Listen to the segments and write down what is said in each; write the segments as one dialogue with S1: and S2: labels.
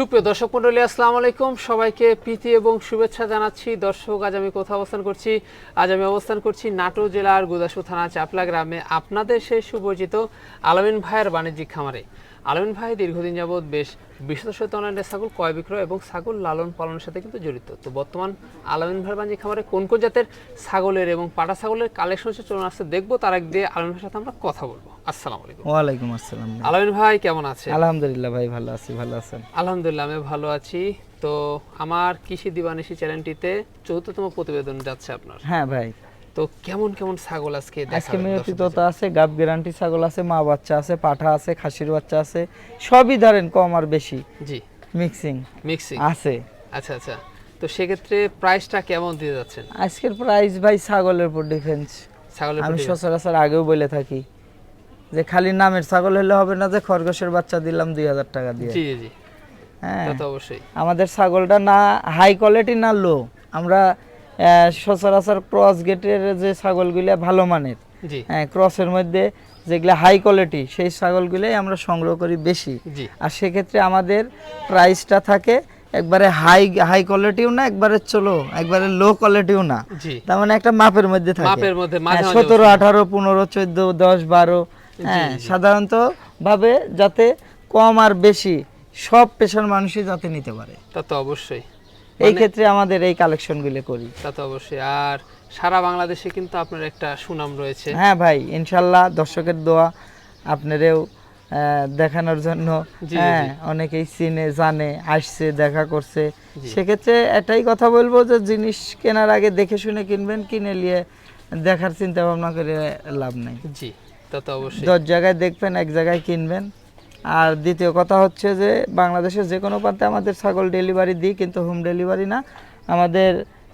S1: সুপ্রিয় দর্শক মন্ডলী আসসালামু আলাইকুম। সবাইকে প্রীতি এবং শুভেচ্ছা জানাচ্ছি। দর্শক, আজ আমি কোথাও অবস্থান করছি? আজ আমি অবস্থান করছি নাটোর জেলার গুদাসু থানা চাপলা গ্রামে। আপনাদের সেই সুপরিচিত আলমিন ভাইয়ের বাণিজ্যিক খামারে। আলমিন ভাই দীর্ঘদিন যাবৎ বেশ বিশেষ অনলাইনে ছাগল ক্রয় বিক্রয় এবং ছাগল লালন পালনের সাথে কিন্তু জড়িত। তো বর্তমান আলমিন ভাইয়ের বাণিজ্যিক খামারে কোন কোন জাতের ছাগলের এবং পাটা ছাগলের কালেকশন হচ্ছে চলুন আসছে দেখব তার এক দিয়ে আলমিন ভাইয়ের সাথে আমরা কথা বলব। আসসালামু আলাইকুম।
S2: ওয়ালাইকুম আসসালাম। ভাই।
S1: আলমিন ভাই কেমন আছে
S2: আলহামদুলিল্লাহ ভাই ভালো আছি ভালো আছেন?
S1: আলহামদুলিল্লাহ আমি ভালো আছি। তো আমার কৃষি দিবানিশি চ্যানেলটিতে চতুর্থতম প্রতিবেদন যাচ্ছে আপনার।
S2: হ্যাঁ ভাই
S1: তো কেমন কেমন ছাগল আজকে
S2: আজকে
S1: দেখাবেন
S2: মেয়তি
S1: দর্শকদের?
S2: আছে গাব গ্যারান্টি ছাগল আছে মা বাচ্চা আছে পাঠা আছে খাসির বাচ্চা আছে সবই ধরেন কম আর বেশি।
S1: জি।
S2: মিক্সিং
S1: মিক্সিং
S2: আছে।
S1: আচ্ছা আচ্ছা। তো সেক্ষেত্রে প্রাইসটা কেমন দিয়ে যাচ্ছেন?
S2: আজকের প্রাইস ভাই ছাগলের উপর ডিফেন্স
S1: ছাগলের
S2: আমি সচরাচর আগেও বলে থাকি যে খালি নামের ছাগল হলে হবে না যে খরগোশের বাচ্চা দিলাম দুই হাজার টাকা দিয়ে।
S1: জি জি
S2: হ্যাঁ।
S1: অবশ্যই।
S2: আমাদের ছাগলটা না হাই কোয়ালিটি না লো আমরা সচরাচর ক্রস গেটের যে ছাগলগুলো ভালো মানের। হ্যাঁ ক্রসের মধ্যে যেগুলো হাই কোয়ালিটি সেই ছাগলগুলোই আমরা সংগ্রহ করি বেশি। আর সেক্ষেত্রে আমাদের প্রাইসটা থাকে একবারে হাই হাই কোয়ালিটিও না একবারে চলো একবারে লো কোয়ালিটিও না। তার মানে একটা মাপের মধ্যে থাকে।
S1: মাপের মধ্যে মাঝে মাঝে
S2: সতেরো আঠারো পনেরো চোদ্দ দশ বারো হ্যাঁ সাধারণত ভাবে যাতে কম আর বেশি সব পেশার মানুষই যাতে নিতে পারে।
S1: তা তো অবশ্যই।
S2: এই ক্ষেত্রে আমাদের এই কালেকশনগুলো করি।
S1: তা তো অবশ্যই। আর সারা বাংলাদেশে কিন্তু আপনার একটা সুনাম রয়েছে।
S2: হ্যাঁ ভাই ইনশাল্লাহ দর্শকের দোয়া আপনারেও দেখানোর জন্য। হ্যাঁ অনেকেই চিনে জানে আসছে দেখা করছে। সেক্ষেত্রে এটাই কথা বলব যে জিনিস কেনার আগে দেখে শুনে কিনবেন কিনে নিয়ে দেখার চিন্তা ভাবনা করে লাভ নেই।
S1: জি তা তো অবশ্যই।
S2: দশ জায়গায় দেখবেন এক জায়গায় কিনবেন। আর দ্বিতীয় কথা হচ্ছে যে বাংলাদেশের যে কোনো প্রান্তে আমাদের ছাগল ডেলিভারি দিই কিন্তু হোম ডেলিভারি না। আমাদের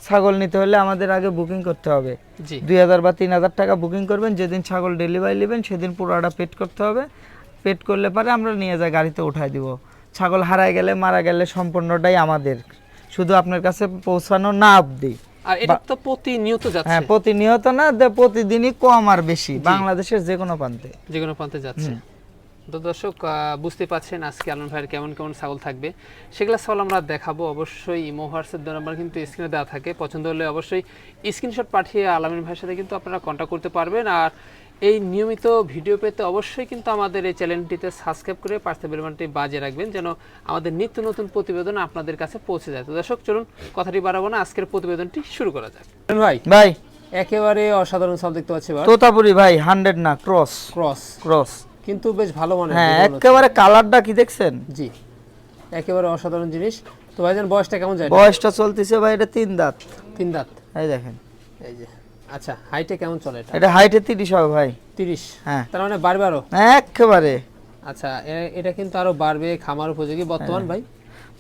S2: ছাগল নিতে হলে আমাদের আগে বুকিং করতে হবে। দুই হাজার বা তিন হাজার টাকা বুকিং করবেন যেদিন ছাগল ডেলিভারি নেবেন সেদিন পুরোটা পেড করতে হবে। পেড করলে পরে আমরা নিয়ে যাই গাড়িতে উঠাই দিব। ছাগল হারায় গেলে মারা গেলে সম্পূর্ণটাই আমাদের। শুধু আপনার কাছে পৌঁছানো না অবধি।
S1: আর এটা তো প্রতিনিয়ত যাচ্ছে।
S2: হ্যাঁ প্রতিনিয়ত না প্রতিদিনই কম আর বেশি বাংলাদেশের যে কোনো প্রান্তে।
S1: যে কোনো প্রান্তে যাচ্ছে। তো দর্শক বুঝতে পারছেন আজকে আলম ভাইয়ের কেমন কেমন ছাগল থাকবে। সেগুলো ছাগল আমরা দেখাবো। অবশ্যই ইমো হোয়াটসঅ্যাপ নাম্বার কিন্তু স্ক্রিনে দেওয়া থাকে। পছন্দ হলে অবশ্যই স্ক্রিনশট পাঠিয়ে আলামিন ভাইয়ের সাথে কিন্তু আপনারা কন্ট্যাক্ট করতে পারবেন। আর এই নিয়মিত ভিডিও পেতে অবশ্যই কিন্তু আমাদের এই চ্যানেলটিতে সাবস্ক্রাইব করে পাশে বেলবানটি বাজিয়ে রাখবেন যেন আমাদের নিত্য নতুন প্রতিবেদন আপনাদের কাছে পৌঁছে যায়। তো দর্শক চলুন কথাটি বাড়াবো না। আজকের প্রতিবেদনটি শুরু করা যাক। ভাই।
S2: ভাই।
S1: একেবারে অসাধারণ ছাগল দেখতে পাচ্ছি
S2: তোতাপুরি ভাই হান্ড্রেড না ক্রস
S1: ক্রস
S2: ক্রস
S1: কিন্তু বেশ ভালো মানে
S2: হ্যাঁ একেবারে কালারটা কি দেখছেন?
S1: জি একেবারে অসাধারণ জিনিস। তো ভাইজান বয়সটা কেমন যায়
S2: বয়সটা চলতেছে ভাই এটা তিন দাঁত।
S1: তিন দাঁত।
S2: এই দেখেন।
S1: এই যে আচ্ছা হাইটে কেমন চলে এটা?
S2: এটা হাইটে তিরিশ হবে ভাই।
S1: তিরিশ?
S2: হ্যাঁ।
S1: তার মানে বারবারও?
S2: একেবারে।
S1: আচ্ছা এটা কিন্তু আরও বাড়বে খামার উপযোগী বর্তমান
S2: হ্যাঁ।
S1: ভাই।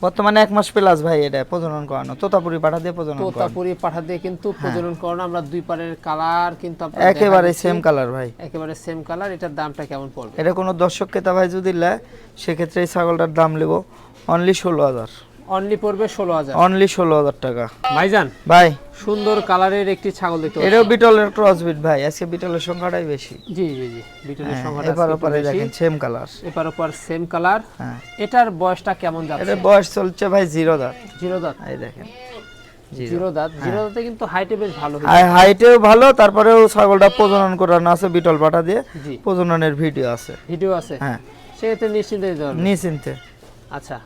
S2: বর্তমানে এক মাস প্লাস ভাই এটা প্রজনন করানো তোতাপুরি পাঠা দিয়ে প্রজনন করানো।
S1: তোতাপুরি পাঠা দিয়ে কিন্তু প্রজনন করানো আমরা দুই পারের কালার কিন্তু
S2: হ্যাঁ। একেবারে সেম কালার ভাই।
S1: একেবারে সেম কালার এটার দামটা কেমন পড়বে?
S2: এটা কোনো দর্শক ক্রেতা ভাই যদি নেয় সেক্ষেত্রে এই ছাগলটার দাম নেব অনলি ষোলো হাজার।
S1: অনলি পড়বে ষোলো হাজার।
S2: অনলি ষোলো হাজার টাকা।
S1: ভাইজান
S2: ভাই।
S1: সুন্দর কালারের একটি ছাগল দেখতে।
S2: এটাও বিটলের ক্রসবিট ভাই। আজকে বিটলের সংখ্যাটাই বেশি।
S1: জি জি জি বিটলের
S2: হ্যাঁ,
S1: সংখ্যাটা
S2: এপার ওপারে দেখেন সেম কালার
S1: এপার ওপার সেম কালার
S2: হ্যাঁ।
S1: এটার বয়সটা কেমন যাচ্ছে?
S2: এটা বয়স চলছে ভাই জিরো দাঁত।
S1: জিরো দাঁত।
S2: এই দেখেন জিরো
S1: দাঁত। জিরো দাঁতে কিন্তু হাইটে বেশ ভালো।
S2: হাইটেও ভালো তারপরেও ছাগলটা প্রজনন করানো আছে বিটল পাঠা দিয়ে প্রজননের ভিডিও আছে।
S1: ভিডিও আছে।
S2: হ্যাঁ।
S1: সেক্ষেত্রে নিশ্চিন্তে
S2: নিশ্চিন্তে।
S1: আচ্ছা।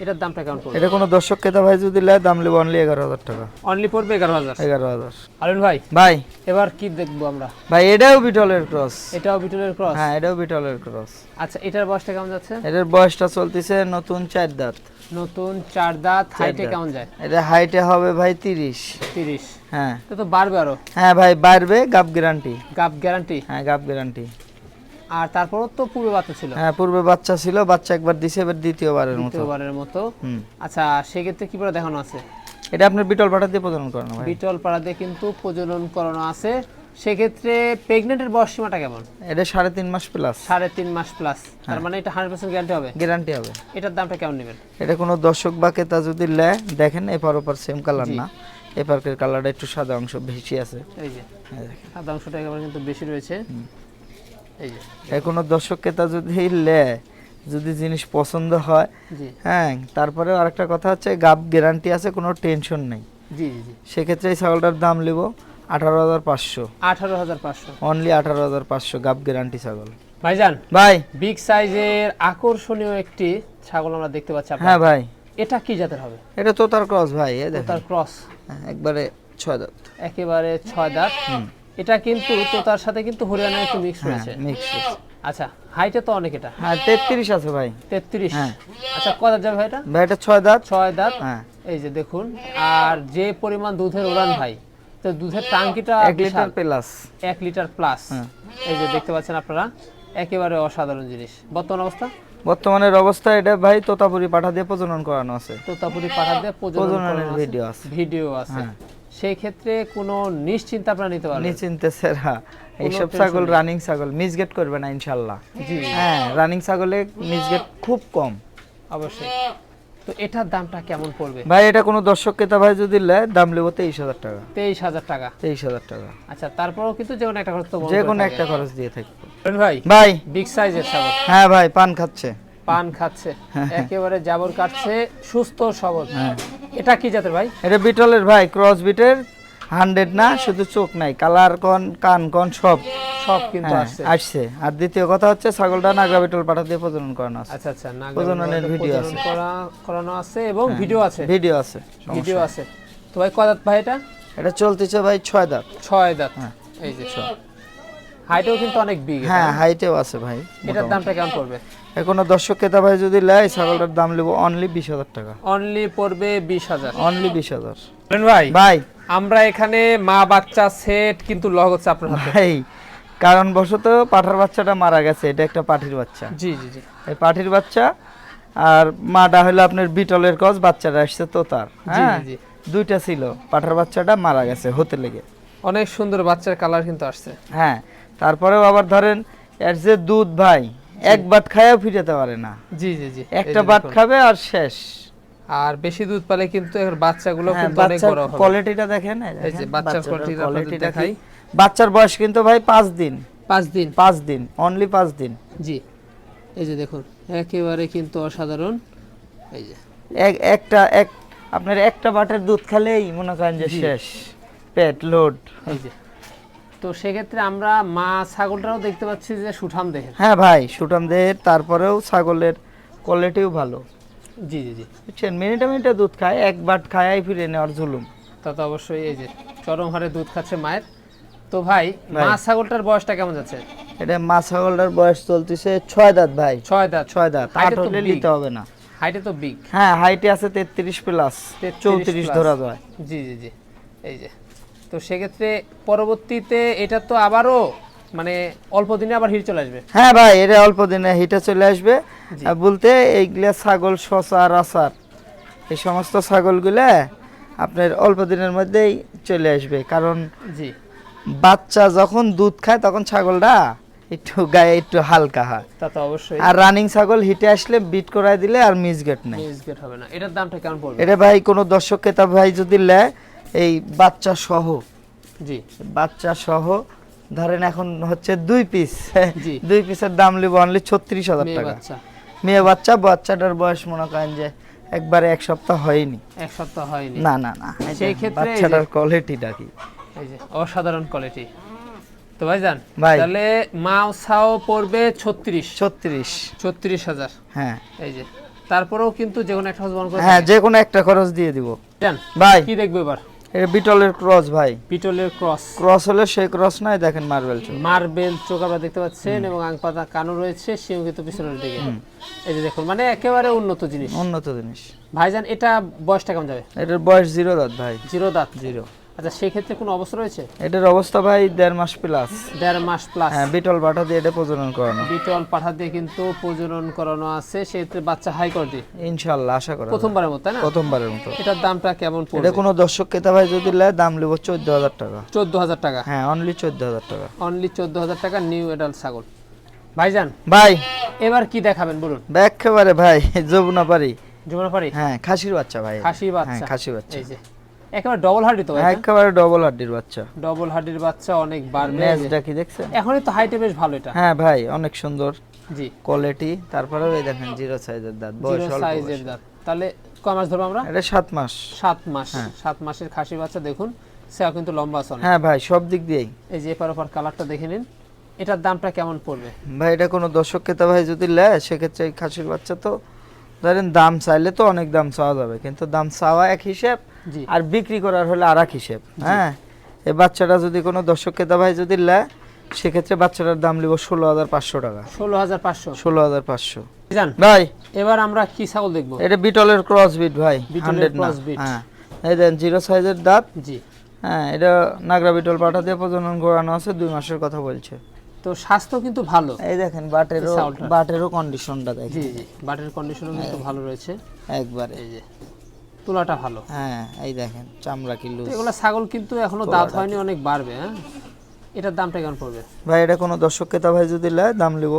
S1: এটার দামটা কেমন পড়বে?
S2: এটা কোনো দর্শক ক্রেতা ভাই যদি নেয় দাম নেব অনলি এগারো হাজার টাকা।
S1: অনলি পড়বে এগারো হাজার?
S2: এগারো হাজার।
S1: আলুন ভাই
S2: ভাই।
S1: এবার কি দেখব আমরা?
S2: ভাই এটাও বিটলের ক্রস
S1: এটাও বিটলের ক্রস
S2: হ্যাঁ এটাও বিটলের ক্রস
S1: আচ্ছা এটার বয়সটা কেমন যাচ্ছে?
S2: এটার বয়সটা চলতেছে নতুন চার দাঁত।
S1: নতুন চার দাঁত হাইটে কেমন যায়?
S2: এটা হাইটে হবে ভাই তিরিশ।
S1: তিরিশ।
S2: হ্যাঁ।
S1: তো তো বাড়বে আরও?
S2: হ্যাঁ ভাই বাড়বে গাপ গ্যারান্টি
S1: গাপ গ্যারান্টি
S2: হ্যাঁ গাপ গ্যারান্টি
S1: আর তারপরও তো পূর্বে বাচ্চা ছিল?
S2: হ্যাঁ পূর্বে বাচ্চা ছিল বাচ্চা একবার দিছে এবার দ্বিতীয়বারের মতো।
S1: দ্বিতীয়বারের মতো। আচ্ছা সেক্ষেত্রে কি করে দেখানো আছে?
S2: এটা আপনার বিটল পাঠা দিয়ে প্রজনন করানো ভাই
S1: বিটল পাড়াতে কিন্তু প্রজনন করানো আছে। সেক্ষেত্রে প্রেগনেন্টের বয়স সীমাটা কেমন?
S2: এটা সাড়ে তিন মাস প্লাস
S1: সাড়ে তিন মাস প্লাস তার মানে এটা হান্ড্রেড পার্সেন্ট গ্যারান্টি হবে?
S2: গ্যারান্টি হবে।
S1: এটার দামটা কেমন নেবেন?
S2: এটা কোনো দর্শক বা ক্রেতা যদি নেয় দেখেন এপার ওপার সেম কালার না। এপারকের কালারটা একটু সাদা অংশ বেশি আছে।
S1: এই যে সাদা অংশটা একেবারে কিন্তু বেশি রয়েছে।
S2: কোনো দর্শক ক্রেতা যদি নেয় যদি জিনিস পছন্দ হয় হ্যাঁ তারপরেও আরেকটা কথা হচ্ছে গাব গ্যারান্টি আছে কোনো টেনশন নেই।
S1: জি জি জি।
S2: সেক্ষেত্রে এই ছাগলটার দাম নেব আঠারো হাজার পাঁচশো।
S1: আঠারো হাজার পাঁচশো।
S2: অনলি আঠারো হাজার পাঁচশো গাব গ্যারান্টি ছাগল।
S1: ভাইজান
S2: ভাই।
S1: বিগ সাইজের আকর্ষণীয় একটি ছাগল আমরা দেখতে পাচ্ছি।
S2: হ্যাঁ ভাই।
S1: এটা কি জাতের হবে?
S2: এটা তো তার ক্রস ভাই এ
S1: তার ক্রস
S2: হ্যাঁ, একবারে ছয় দাঁত।
S1: একেবারে ছয় দাঁত। এটা কিন্তু তোতার সাথে কিন্তু হরিয়ানা একটু মিক্স
S2: হ্যাঁ
S1: রয়েছে।
S2: মিক্স
S1: আচ্ছা হাইটে তো অনেক এটা।
S2: হ্যাঁ তেত্রিশ আছে ভাই।
S1: তেত্রিশ।
S2: হ্যাঁ।
S1: আচ্ছা কত যাবে ভাই এটা?
S2: ভাই এটা ছয় দাঁত।
S1: ছয় দাঁত।
S2: হ্যাঁ।
S1: এই যে দেখুন আর যে পরিমাণ দুধের উড়ান ভাই তো দুধের টাঙ্কিটা
S2: এক লিটার প্লাস
S1: এক লিটার প্লাস
S2: হ্যাঁ।
S1: এই যে দেখতে পাচ্ছেন আপনারা একেবারে অসাধারণ জিনিস। বর্তমান অবস্থা?
S2: বর্তমানের অবস্থা এটা ভাই তোতাপুরি পাঠা দিয়ে প্রজনন করানো আছে।
S1: তোতাপুরি পাঠা দিয়ে প্রজনন
S2: প্রজননের। ভিডিও আছে।
S1: ভিডিও আছে।
S2: হ্যাঁ।
S1: সেই ক্ষেত্রে কোনো নিশ্চিন্তা আপনারা নিতে পারবেন?
S2: নিশ্চিন্তে সেরা এইসব ছাগল রানিং ছাগল মিসগেট করবে না ইনশাল্লাহ। হ্যাঁ রানিং ছাগলে মিসগেট খুব কম।
S1: অবশ্যই। তো এটার দামটা কেমন পড়বে?
S2: ভাই এটা কোনো দর্শক ক্রেতা ভাই যদি নেয় দাম নেব তেইশ হাজার টাকা।
S1: তেইশ হাজার টাকা।
S2: তেইশ হাজার টাকা।
S1: আচ্ছা তারপরেও কিন্তু যে কোনো একটা খরচ
S2: যে কোনো একটা খরচ দিয়ে থাকবে
S1: ভাই
S2: ভাই।
S1: বিগ সাইজের ছাগল।
S2: হ্যাঁ ভাই পান খাচ্ছে।
S1: পান খাচ্ছে। একেবারে জাবর কাটছে সুস্থ সবল।
S2: হ্যাঁ।
S1: এটা কি জাতের ভাই?
S2: এটা বিটলের ভাই ক্রস বিটের হান্ড্রেড না শুধু চোখ নাই কালার কন কান কন সব।
S1: সব কিন্তু
S2: হ্যাঁ,
S1: আসছে।
S2: আসছে। আর দ্বিতীয় কথা হচ্ছে ছাগলটা নাগরা বিটল পাঠা দিয়ে প্রজনন করানো আছে।
S1: আচ্ছা আচ্ছা নাগরা
S2: প্রজননের ভিডিও আছে।
S1: করানো আছে এবং ভিডিও আছে।
S2: ভিডিও আছে
S1: ভিডিও আছে। তো ভাই কদাত ভাই এটা?
S2: এটা চলতেছে ভাই ছয় দাঁত।
S1: ছয় দাঁত।
S2: হ্যাঁ।
S1: এই যে ছয়। হাইটও কিন্তু অনেক বিগ
S2: হ্যাঁ হাইটেও আছে ভাই
S1: এটার দামটা কেমন পড়বে?
S2: এখনও দর্শক ক্রেতা ভাই যদি নেয় ছাগলটার দাম নেব অনলি বিশ হাজার টাকা।
S1: অনলি পড়বে বিশ হাজার।
S2: অনলি বিশ হাজার।
S1: ভাই
S2: ভাই।
S1: আমরা এখানে মা বাচ্চা সেট কিন্তু লগ হচ্ছে আপনার
S2: ভাই কারণ বশত পাঠার বাচ্চাটা মারা গেছে এটা একটা পাঠির বাচ্চা।
S1: জি জি জি।
S2: এই পাঠির বাচ্চা আর মাটা হলো আপনার বিটলের কস বাচ্চাটা আসছে তোতার হ্যাঁ? দুইটা ছিল পাঠার বাচ্চাটা মারা গেছে হতে লেগে।
S1: অনেক সুন্দর বাচ্চার কালার কিন্তু আসছে।
S2: হ্যাঁ তারপরেও আবার ধরেন এর যে দুধ ভাই এক বাট খায়াও ফিরাতে পারে না।
S1: জি জি জি।
S2: একটা বাট খাবে আর শেষ।
S1: আর বেশি দুধ পেলে কিন্তু এর বাচ্চাগুলো
S2: হ্যাঁ,
S1: কিন্তু অনেক বড় হবে।
S2: কোয়ালিটিটা দেখেন এই
S1: যে বাচ্চার আপনাদের দেখাই।
S2: বাচ্চার বয়স কিন্তু ভাই পাঁচ দিন।
S1: পাঁচ দিন।
S2: পাঁচ দিন অনলি পাঁচ দিন।
S1: জি। এই যে দেখুন একেবারে কিন্তু অসাধারণ। এই যে।
S2: এক একটা এক আপনার একটা বাটের দুধ খেলেই মনে করেন যে শেষ। পেট লোড
S1: এই যে। তো সেক্ষেত্রে আমরা মা ছাগলটাও দেখতে পাচ্ছি যে সুঠাম দেখেন
S2: হ্যাঁ ভাই সুটাম দেহের তারপরেও ছাগলের কোয়ালিটিও ভালো।
S1: জি জি জি।
S2: বুঝছেন? মিনিটে মিনিটে দুধ খায় এক বাট খায় ফিরে নেওয়ার জুলুম
S1: তা তো অবশ্যই এই যে চরম হারে দুধ খাচ্ছে মায়ের। তো ভাই। মা ছাগলটার বয়সটা কেমন যাচ্ছে?
S2: এটা মা ছাগলটার বয়স চলতেছে ছয় দাঁত ভাই।
S1: ছয় দাঁত।
S2: ছয় দাঁত। আট হলে নিতে হবে না।
S1: হাইটে তো বিগ
S2: হ্যাঁ হাইটে আছে তেত্রিশ প্লাস চৌত্রিশ ধরা যায়।
S1: জি জি জি। এই যে। তো সেক্ষেত্রে পরবর্তীতে এটা তো আবারও মানে অল্প দিনে আবার হিট চলে আসবে।
S2: হ্যাঁ ভাই এটা অল্প দিনে হিটে চলে আসবে। বলতে এইগুলা ছাগল শশা রাসার এই সমস্ত ছাগলগুলা আপনার অল্প দিনের মধ্যেই চলে আসবে। কারণ
S1: জি।
S2: বাচ্চা যখন দুধ খায় তখন ছাগলটা একটু গায়ে একটু হালকা হয়।
S1: তা তো অবশ্যই।
S2: আর রানিং ছাগল হিটে আসলে বিট করায় দিলে আর মিসগেট নেই।
S1: মিসগেট হবে না। এটার দামটা কেমন পড়বে?
S2: এটা ভাই কোনো দর্শক ক্রেতা ভাই যদি নেয় এই বাচ্চা সহ
S1: জি।
S2: বাচ্চা সহ ধরেন এখন হচ্ছে দুই পিস দুই পিসের দাম লিব অনলি ছত্রিশ হাজার টাকা। মেয়ে বাচ্চা বাচ্চাটার বয়স মনে করেন যে একবারে এক সপ্তাহ হয়নি।
S1: এক সপ্তাহ হয়নি।
S2: না না না।
S1: সেই ক্ষেত্রে
S2: বাচ্চাটার কোয়ালিটিটা কি?
S1: এই যে অসাধারণ কোয়ালিটি তো ভাই যান
S2: ভাই।
S1: তাহলে মাও ছাও পড়বে ছত্রিশ।
S2: ছত্রিশ।
S1: ছত্রিশ হাজার।
S2: হ্যাঁ।
S1: এই যে তারপরেও কিন্তু যে কোনো একটা করে
S2: হ্যাঁ যে কোনো একটা খরচ দিয়ে দিব। ভাই।
S1: কি দেখব এবার?
S2: এটা বিটলের ক্রস ভাই।
S1: বিটলের ক্রস।
S2: ক্রস হলে সেই ক্রস নাই দেখেন মার্বেল চোখ।
S1: মার্বেল চোখ আমরা দেখতে পাচ্ছেন এবং আং পাতা কানও রয়েছে সেও কিন্তু পিছনের দিকে। এই যে দেখুন মানে একেবারে উন্নত জিনিস।
S2: উন্নত জিনিস।
S1: ভাইজান এটা বয়সটা কেমন যাবে?
S2: এটার বয়স জিরো দাঁত ভাই।
S1: জিরো দাঁত।
S2: জিরো।
S1: আচ্ছা সেক্ষেত্রে কোনো অবস্থা রয়েছে?
S2: এটার অবস্থা ভাই দেড় মাস প্লাস
S1: দেড় মাস প্লাস
S2: হ্যাঁ বিটল বাটা দিয়ে এটা প্রজনন করানো।
S1: বিটল পাঠা দিয়ে কিন্তু প্রজনন করানো আছে সেক্ষেত্রে বাচ্চা হাই কোয়ালিটি
S2: ইনশাল্লাহ আশা করা
S1: প্রথমবারের মতো তাই না?
S2: প্রথমবারের মতো।
S1: এটার দামটা কেমন পড়বে?
S2: এটা কোনো দর্শক ক্রেতা ভাই যদি নেয় দাম নেব চোদ্দ হাজার টাকা।
S1: চোদ্দ হাজার টাকা?
S2: হ্যাঁ অনলি চোদ্দ হাজার টাকা।
S1: অনলি চোদ্দ হাজার টাকা নিউ এডাল ছাগল। ভাইজান
S2: ভাই।
S1: এবার কি দেখাবেন বলুন?
S2: একেবারে ভাই যমুনা পারি
S1: জীবন পারি
S2: হ্যাঁ খাসির বাচ্চা ভাই।
S1: খাসি
S2: হ্যাঁ
S1: বাচ্চা।
S2: খাসি বাচ্চা।
S1: এই যে। একেবারে ডবল হাড্ডি তো
S2: হ্যাঁ, একেবারে ডবল হাড্ডির বাচ্চা।
S1: ডবল হাড্ডির বাচ্চা অনেক বাড়বে।
S2: নেজটা কি দেখছেন?
S1: এখনই তো হাইটে বেশ ভালো এটা।
S2: হ্যাঁ ভাই অনেক সুন্দর।
S1: জি।
S2: কোয়ালিটি তারপরেও এই দেখেন জিরো সাইজের দাঁত বয়স অল্প
S1: সাইজের দাঁত। তাহলে কয় মাস ধরবো আমরা?
S2: এটা সাত মাস।
S1: সাত মাস।
S2: হ্যাঁ।
S1: সাত মাসের খাসি বাচ্চা দেখুন। সেও কিন্তু লম্বা আছে
S2: হ্যাঁ ভাই সব দিক দিয়েই।
S1: এই যে এপার ওপার কালারটা দেখে নিন। এটার দামটা কেমন পড়বে?
S2: ভাই এটা কোনো দর্শক ক্রেতা ভাই যদি নেয় সেক্ষেত্রে এই খাসির বাচ্চা তো ধরেন দাম চাইলে তো অনেক দাম চাওয়া যাবে। কিন্তু দাম চাওয়া এক হিসেব আর বিক্রি করার হলে আর এক হিসেব হ্যাঁ? এই বাচ্চাটা যদি কোনো দর্শক ক্রেতা ভাই যদি নেয় সেক্ষেত্রে বাচ্চাটার দাম নিব ষোলো হাজার পাঁচশো টাকা।
S1: ষোলো হাজার পাঁচশো।
S2: ষোলো হাজার পাঁচশো। ভাই।
S1: এবার আমরা কি ছাগল দেখব?
S2: এটা বিটলের ক্রস বিট ভাই হান্ড্রেড
S1: cross breed।
S2: হ্যাঁ। এই দেন জিরো সাইজের দাঁত।
S1: জি।
S2: হ্যাঁ এটা নাগরা বিটল পাঠা দিয়ে প্রজনন করানো আছে দুই মাসের কথা বলছে।
S1: তো স্বাস্থ্য কিন্তু ভালো।
S2: এই দেখেন বাটেরও। বাটেরও কন্ডিশনটা দেখেন।
S1: জি জি বাটের কন্ডিশনও কিন্তু ভালো রয়েছে।
S2: একবারে।
S1: এই যে তুলাটা ভালো।
S2: হ্যাঁ এই দেখেন চামড়া কি লুজ
S1: এগুলো ছাগল কিন্তু এখনও দাঁত হয়নি অনেক বাড়বে হ্যাঁ? এটার দামটা কেমন পড়বে?
S2: ভাই এটা কোনো দর্শক ক্রেতা ভাই যদি নেয় দাম নিব।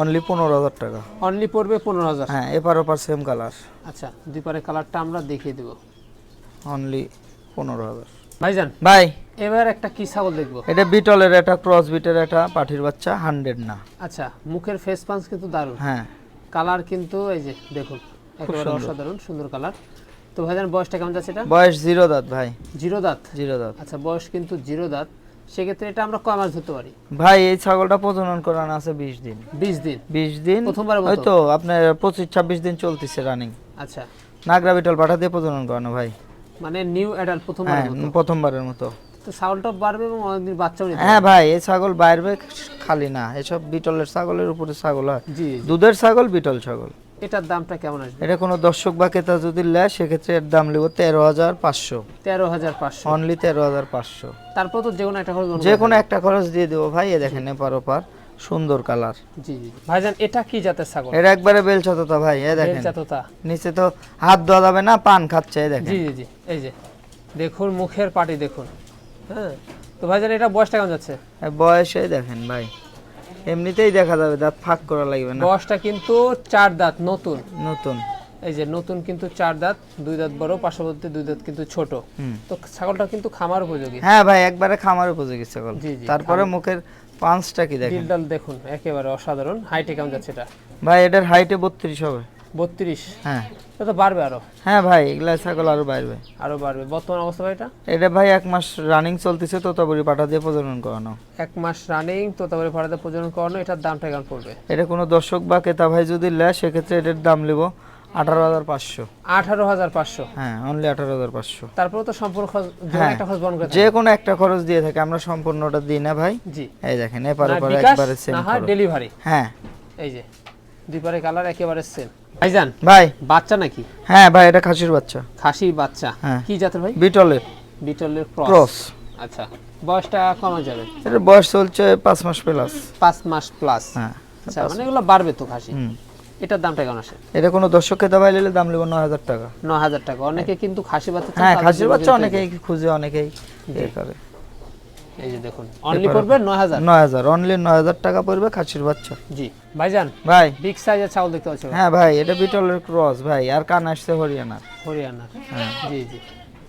S2: অনলি পনেরো হাজার টাকা।
S1: অনলি পড়বে পনেরো হাজার।
S2: হ্যাঁ এপার ওপার সেম কালার
S1: আচ্ছা দুই পারে কালারটা আমরা দেখিয়ে দেবো।
S2: অনলি পনেরো হাজার।
S1: ভাইজান
S2: ভাই।
S1: এবার একটা কি ছাগল দেখব?
S2: এটা বিটলের একটা ক্রস বিটের একটা পাঠির বাচ্চা হান্ড্রেড না।
S1: আচ্ছা মুখের ফেস পাঞ্চ কিন্তু দারুণ।
S2: হ্যাঁ।
S1: কালার কিন্তু এই যে দেখুন একেবারে অসাধারণ সুন্দর কালার তো ভাইজান বয়সটা কেমন যাচ্ছে এটা?
S2: বয়স জিরো দাঁত ভাই।
S1: জিরো দাঁত?
S2: জিরো দাঁত।
S1: আচ্ছা বয়স কিন্তু জিরো দাঁত। সেক্ষেত্রে এটা আমরা কয় মাস ধরতে পারি?
S2: ভাই এই ছাগলটা প্রজনন করানো আছে বিশ দিন।
S1: বিশ দিন?
S2: বিশ দিন
S1: প্রথমবার মতো?
S2: হয়তো আপনার পঁচিশ ছাব্বিশ দিন চলতেছে রানিং
S1: আচ্ছা।
S2: নাগরা বিটল পাঠা দিয়ে প্রজনন করানো ভাই।
S1: মানে নিউ অ্যাডাল্ট প্রথমবার
S2: প্রথমবারের মতো।
S1: তো ছাগলটা বাড়বে এবং অনেকদিন বাচ্চাও
S2: হ্যাঁ ভাই এই ছাগল বাইরে খালি না। এসব বিটলের ছাগলের উপরে ছাগল হয়। দুধের ছাগল বিটল ছাগল।
S1: এটার দামটা কেমন আসবে?
S2: এটা কোনো দর্শক বা ক্রেতা যদি নেয় সেক্ষেত্রে এর দাম লিব তেরো হাজার পাঁচশো।
S1: তেরো হাজার পাঁচশো।
S2: অনলি তেরো হাজার পাঁচশো।
S1: তারপর তো যে কোনো একটা খরচ
S2: যে কোনো একটা খরচ দিয়ে দেবো ভাই এ দেখেন এপার ওপার সুন্দর কালার।
S1: জি জি ভাইজান এটা কি জাতের ছাগল?
S2: এটা একবারে বেলচততা ভাই এ দেখেন।
S1: বেলচাতোতা।
S2: নিচে তো হাত দেওয়া যাবে না পান খাচ্ছে এই দেখেন।
S1: জি জি জি এই যে দেখুন মুখের পাটি দেখুন। হ্যাঁ তো ভাইজান এটা বয়সটা কেমন যাচ্ছে?
S2: এ বয়সে দেখেন ভাই। এমনিতেই দেখা যাবে দাঁত ফাঁক করা লাগবে না।
S1: বয়সটা কিন্তু চার দাঁত নতুন।
S2: নতুন।
S1: এই যে নতুন কিন্তু চার দাঁত দুই দাঁত বড় পার্শ্ববর্তী দুই দাঁত কিন্তু ছোট।
S2: হুম।
S1: তো ছাগলটা কিন্তু খামার উপযোগী।
S2: হ্যাঁ ভাই একবারে খামার উপযোগী ছাগল। তারপরে মুখের পাঁচটা কি দেখেন?
S1: ডিলডাল দেখুন একেবারে অসাধারণ। হাইটে কেমন যাচ্ছে এটা?
S2: ভাই এটার হাইটে বত্রিশ হবে।
S1: বত্রিশ।
S2: হ্যাঁ।
S1: এটা তো বাড়বে আরও।
S2: হ্যাঁ ভাই এগুলা ছাগল আরও বাড়বে।
S1: আরও বাড়বে। বর্তমান অবস্থা ভাই এটা?
S2: এটা ভাই এক মাস রানিং চলতেছে তোতাবুরি পাঠা দিয়ে প্রজনন করানো।
S1: এক মাস রানিং তোতাবাড়ি ভাড়াতে প্রজনন করানো এটার দামটা কেমন পড়বে।
S2: এটা কোনো দর্শক বা ক্রেতা ভাই যদি নেয় সেক্ষেত্রে এটার দাম নেব আঠারো হাজার পাঁচশো।
S1: আঠারো হাজার পাঁচশো।
S2: হ্যাঁ অনলি আঠারো হাজার পাঁচশো।
S1: তারপরে তো সম্পূর্ণ খরচ
S2: হ্যাঁ।
S1: একটা খরচ বহন করে
S2: যে কোনো একটা খরচ দিয়ে থাকে আমরা সম্পূর্ণটা দিই না ভাই।
S1: জি।
S2: এই দেখেন এপার
S1: বিকাশ,
S2: একবারে সেম
S1: ডেলিভারি
S2: হ্যাঁ
S1: এই যে দুই পারে কালার একেবারে সেম ভাইজান
S2: ভাই।
S1: বাচ্চা নাকি?
S2: হ্যাঁ ভাই এটা খাসির বাচ্চা।
S1: খাসি বাচ্চা।
S2: হ্যাঁ।
S1: কি জাতের ভাই?
S2: বিটলের।
S1: বিটলের ক্রস। আচ্ছা বয়সটা কমে যাবে?
S2: এটার বয়স চলছে পাঁচ মাস প্লাস।
S1: পাঁচ মাস প্লাস।
S2: হ্যাঁ।
S1: আচ্ছা মানে এগুলো বাড়বে তো খাসি? এটার দামটা কেমন আসে?
S2: এটা কোনো দর্শক দাবাই নিলে দাম নেব নয় হাজার টাকা।
S1: ন হাজার টাকা। অনেকে কিন্তু খাসি বাচ্চা
S2: হ্যাঁ খাসির বাচ্চা
S1: কিন্তু
S2: অনেকেই খুঁজে অনেকেই ইয়ে করে।
S1: এই যে দেখুন। অনলি পড়বে নয় হাজার।
S2: নয় হাজার অনলি নয় হাজার টাকা পড়বে খাসির বাচ্চা।
S1: জি ভাইজান
S2: ভাই।
S1: বিগ সাইজের ছাগল দেখতে পাচ্ছি
S2: হ্যাঁ ভাই এটা বিটলের ক্রস ভাই আর কান আসছে হরিয়ানা
S1: হরিয়ানার।
S2: হ্যাঁ।
S1: জি জি।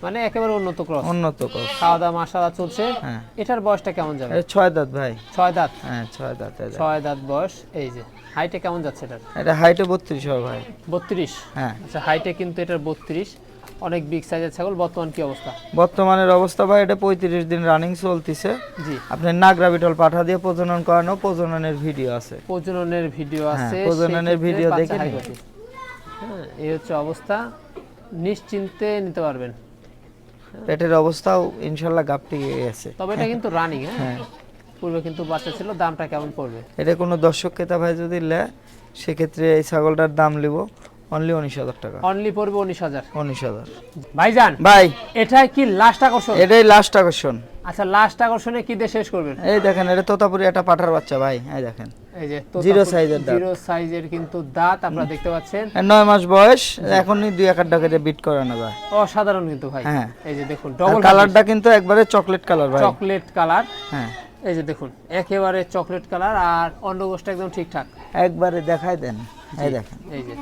S1: মানে একেবারে উন্নত ক্রস
S2: উন্নত ক্রস
S1: খাওয়া দাওয়া মাসালা চলছে।
S2: হ্যাঁ।
S1: এটার বয়সটা কেমন যাবে?
S2: ছয় দাঁত ভাই।
S1: ছয় দাঁত?
S2: হ্যাঁ ছয় দাঁত
S1: ছয় দাঁত। বয়স। এই যে হাইটে কেমন যাচ্ছে এটার?
S2: এটা হাইটে বত্রিশ হবে ভাই।
S1: বত্রিশ?
S2: হ্যাঁ।
S1: আচ্ছা হাইটে কিন্তু এটার বত্রিশ। অনেক বিগ সাইজের ছাগল বর্তমান কি অবস্থা?
S2: বর্তমানের অবস্থা ভাই এটা পঁয়ত্রিশ দিন রানিং চলতেছে।
S1: জি।
S2: আপনার নাগরা বিটল পাঠা দিয়ে প্রজনন করানো প্রজননের ভিডিও আছে।
S1: প্রজননের ভিডিও
S2: হ্যাঁ,
S1: আছে
S2: প্রজননের ভিডিও দেখে
S1: হ্যাঁ এই হচ্ছে অবস্থা। নিশ্চিন্তে নিতে পারবেন।
S2: পেটের অবস্থাও ইনশাল্লাহ গাপটি গেছে।
S1: তবে এটা কিন্তু রানিং হ্যাঁ?
S2: হ্যাঁ।
S1: পূর্বে কিন্তু বাচ্চা ছিল দামটা কেমন পড়বে?
S2: এটা কোনো দর্শক ক্রেতা ভাই যদি নেয় সেক্ষেত্রে এই ছাগলটার দাম নিব অনলি উনিশ হাজার টাকা।
S1: অনলি পড়বে উনিশ হাজার।
S2: উনিশ হাজার।
S1: ভাইজান
S2: ভাই।
S1: এটাই কি লাস্ট আকর্ষণ?
S2: এটাই লাস্ট আকর্ষণ।
S1: আচ্ছা লাস্ট আকর্ষণে কি দিয়ে শেষ করবেন?
S2: এই দেখেন এটা তোতাপুরি একটা পাঠার বাচ্চা ভাই। এই দেখেন।
S1: এই যে
S2: size এর দাঁত।
S1: জিরো সাইজের কিন্তু দাঁত আপনারা দেখতে পাচ্ছেন।
S2: এর নয় মাস বয়স এখনই দুই এক টাকা দিয়ে বিট করানো যায়।
S1: অসাধারণ কিন্তু ভাই।
S2: হ্যাঁ।
S1: এই যে দেখুন ডবল
S2: কালারটা কিন্তু একবারে চকলেট কালার ভাই।
S1: চকলেট কালার
S2: হ্যাঁ।
S1: এই যে দেখুন একেবারে চকলেট কালার আর অন্ডগোষ্ঠ একদম ঠিকঠাক।
S2: একবারে দেখাই দেন। এই দেখেন।
S1: এই যে।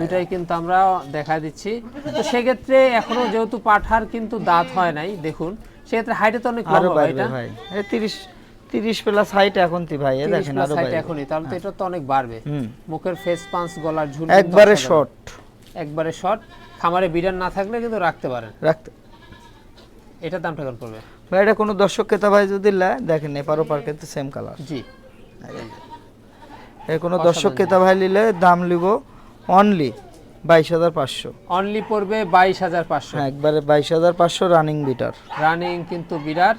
S1: দুটাই কিন্তু আমরা দেখা দিচ্ছি। তো সেক্ষেত্রে এখনও যেহেতু পাঠার কিন্তু দাঁত হয় নাই দেখুন। সেক্ষেত্রে হাইটে তো অনেক লম্বা এটা?
S2: এই তিরিশ তিরিশ প্লাস হাইট এখন তি ভাই এ
S1: 30
S2: দেখেন
S1: আরও
S2: ভাই
S1: এখনই তাহলে তো এটা তো অনেক বাড়বে। মুখের ফেস পাঁচ গলার ঝুল
S2: একবারে শর্ট
S1: একবারে শর্ট খামারে বিড়ার না থাকলে কিন্তু রাখতে পারেন।
S2: রাখতে
S1: এটা দামটা কেমন পড়বে?
S2: ভাই এটা কোনো দর্শক ক্রেতা ভাই যদি নেয় দেখেন এপারও পার কিন্তু সেম কালার
S1: জি।
S2: এর কোনো দর্শক ক্রেতা ভাই নিলে দাম লিব অনলি বাইশ হাজার পাঁচশো।
S1: অনলি পড়বে বাইশ হাজার পাঁচশো।
S2: হ্যাঁ একবারে বাইশ হাজার পাঁচশো রানিং বিটার
S1: রানিং কিন্তু বিরাট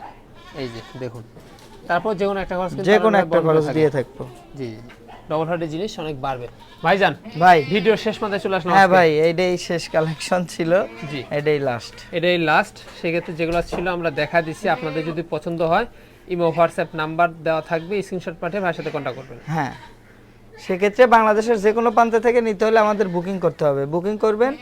S1: এই যে দেখুন। তারপর যে কোনো একটা খরচ
S2: যে কোনো একটা খরচ দিয়ে থাকব।
S1: জি জি ডবল হার্টের জিনিস অনেক বাড়বে। ভাইজান
S2: ভাই।
S1: ভিডিও শেষ মাথায় চলে আসলাম
S2: হ্যাঁ। ভাই এইটাই শেষ কালেকশন ছিল।
S1: জি।
S2: এটাই লাস্ট
S1: এটাই লাস্ট সেক্ষেত্রে যেগুলো ছিল আমরা দেখা দিছি আপনাদের যদি পছন্দ হয় ইমো হোয়াটসঅ্যাপ নাম্বার দেওয়া থাকবে। স্ক্রিনশট পাঠিয়ে ভাইয়ের সাথে কন্ট্যাক্ট করবেন।
S2: হ্যাঁ। সেক্ষেত্রে বাংলাদেশের যে কোনো প্রান্ত থেকে নিতে হলে আমাদের বুকিং করতে হবে। বুকিং করবেন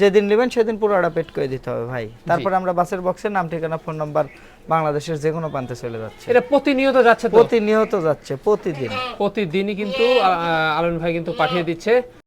S2: যেদিন নেবেন সেদিন পুরোটা পেট করে দিতে হবে ভাই। তারপর আমরা বাসের বক্সের নাম ঠিকানা ফোন নাম্বার বাংলাদেশের যে কোনো প্রান্তে চলে যাচ্ছে।
S1: এটা প্রতিনিয়ত যাচ্ছে
S2: প্রতিনিয়ত যাচ্ছে প্রতিদিন।
S1: প্রতিদিনই কিন্তু আলম ভাই কিন্তু পাঠিয়ে দিচ্ছে।